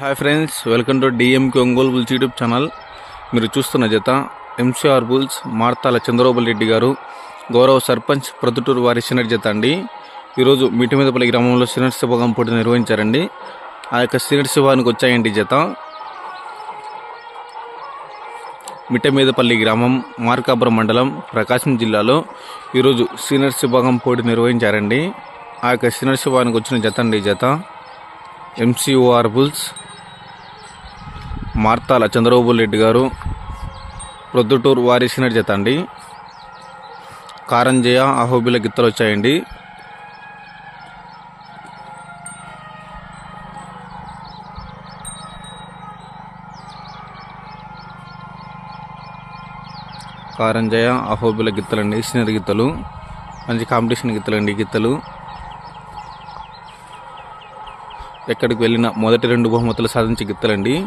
Hi friends welcome to DMK Ongole bulls YouTube channel మీరు చూస్తున్న జత ఎంసీఆర్ బుల్స్ మార్తాల చంద్రబాబు రెడ్డి గారు గౌరవ సర్పంచ్ ప్రొద్దుటూరు వారి సినర్ జత అండి. ఈరోజు మిటిమీదపల్లి గ్రామంలో సినర్ శివగం పోటీ నిర్వహించారండి. ఆ యొక్క సినర్ శివానికి వచ్చాయండి జత. మిట్టమీదపల్లి గ్రామం మార్కాపురం మండలం ప్రకాశం జిల్లాలో ఈరోజు సీనియర్ విభాగం పోటీ నిర్వహించారండి. ఆ యొక్క సీనియర్ విభాగానికి వచ్చిన జత అండి జత. ఎంసీఓఆర్ బుల్స్ మార్తాల చంద్రబాబు రెడ్డి గారు ప్రొద్దుటూరు వారి సీనియర్ జత అండి. కారంజయ అహోబిల గిత్తలు వచ్చాయండి. కారంజయ అహోబిల గిత్తలండి సీనియర్ గిత్తలు. మంచి కాంపిటీషన్ గిత్తలండి ఈ గిత్తలు. ఎక్కడికి వెళ్ళిన మొదటి రెండు బహుమతులు సాధించే గిత్తలండి.